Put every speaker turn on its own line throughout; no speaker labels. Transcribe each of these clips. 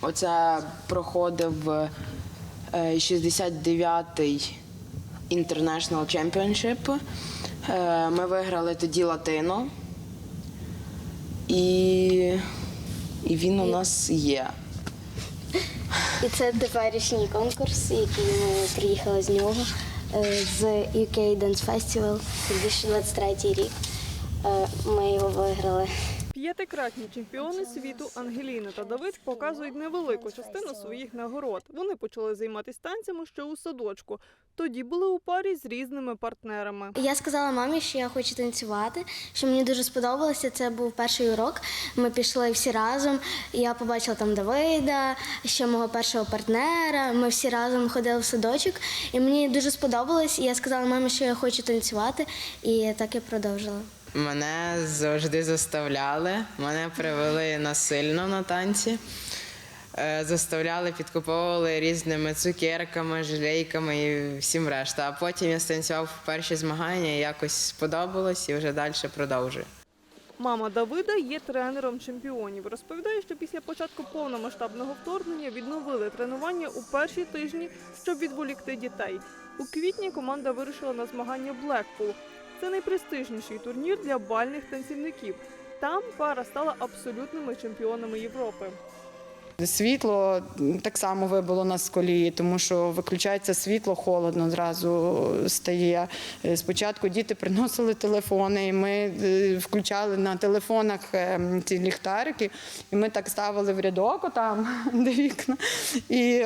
Оце проходив е, 69-й International Championship. Е, Ми виграли тоді латино. І, і він у нас є.
І це теперішній конкурс, який ми приїхали з нього е, з UK Dance Festival 2023 рік. Е, Ми його виграли.
П'ятикратні чемпіони світу Ангеліна та Давид показують невелику частину своїх нагород. Вони почали займатися танцями ще у садочку. Тоді були у парі з різними партнерами.
Я сказала мамі, що я хочу танцювати, що мені дуже сподобалося. Це був перший урок. Ми пішли всі разом. Я побачила там Давида, ще мого першого партнера. Ми всі разом ходили в садочок, і мені дуже сподобалось. І я сказала мамі, що я хочу танцювати, і так я продовжила.
Мене завжди заставляли, мене привели насильно на танці. Е, Заставляли, підкуповували різними цукерками, жалейками і всім решта. А потім я станцював перші змагання, і якось сподобалось і вже далі продовжую.
Мама Давида є тренером чемпіонів. Розповідає, що після початку повномасштабного вторгнення відновили тренування у перші тижні, щоб відволікти дітей. У квітні команда вирушила на змагання Блекпул. Це найпрестижніший турнір для бальних танцівників. Там пара стала абсолютними чемпіонами Європи.
Світло так само вибило нас з колії, тому що виключається світло, холодно зразу стає. Е, Спочатку діти приносили телефони, і ми е, включали на телефонах е, ці ліхтарики, і ми так ставили в рядок там, де вікна, і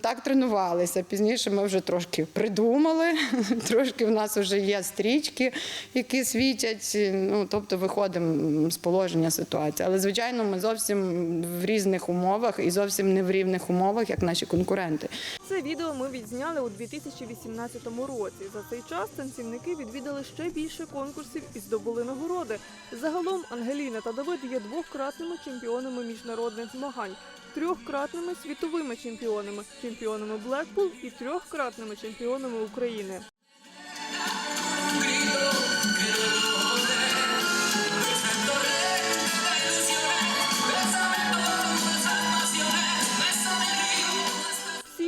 так тренувалися. Пізніше ми вже трошки придумали, трошки в нас вже є стрічки, які світять. Ну тобто виходимо з положення ситуації. Але звичайно, ми зовсім в різних умовах і зовсім не в рівних умовах, як наші конкуренти.
Це відео ми відзняли у 2018 році. За цей час танцівники відвідали ще більше конкурсів і здобули нагороди. Загалом Ангеліна та Давид є двократними чемпіонами міжнародних змагань, трьохкратними світовими чемпіонами, чемпіонами Блекпул і трьохкратними чемпіонами України.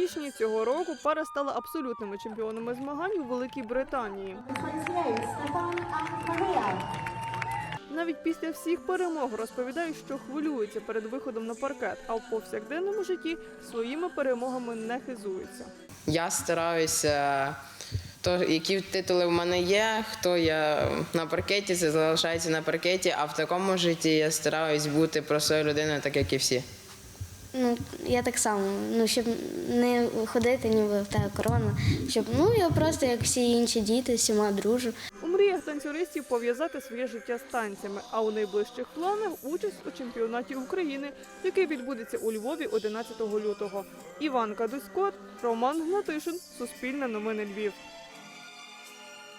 Січні цього року пара стала абсолютними чемпіонами змагань у Великій Британії. Навіть після всіх перемог розповідають, що хвилюються перед виходом на паркет, а в повсякденному житті своїми перемогами не хизуються.
Я стараюся, то, які титули в мене є, хто я на паркеті, це залишається на паркеті, а в такому житті я стараюсь бути простою людиною, так як і всі.
Ну, я так само, ну, щоб не ходити ніби в тебе корона, щоб ну я просто як всі інші діти, з всіма дружу.
У мріях танцюристів пов'язати своє життя з танцями, а у найближчих планах участь у чемпіонаті України, який відбудеться у Львові 11 лютого. Іван Кадуськот, Роман Гнатишин, Суспільне новини Львів.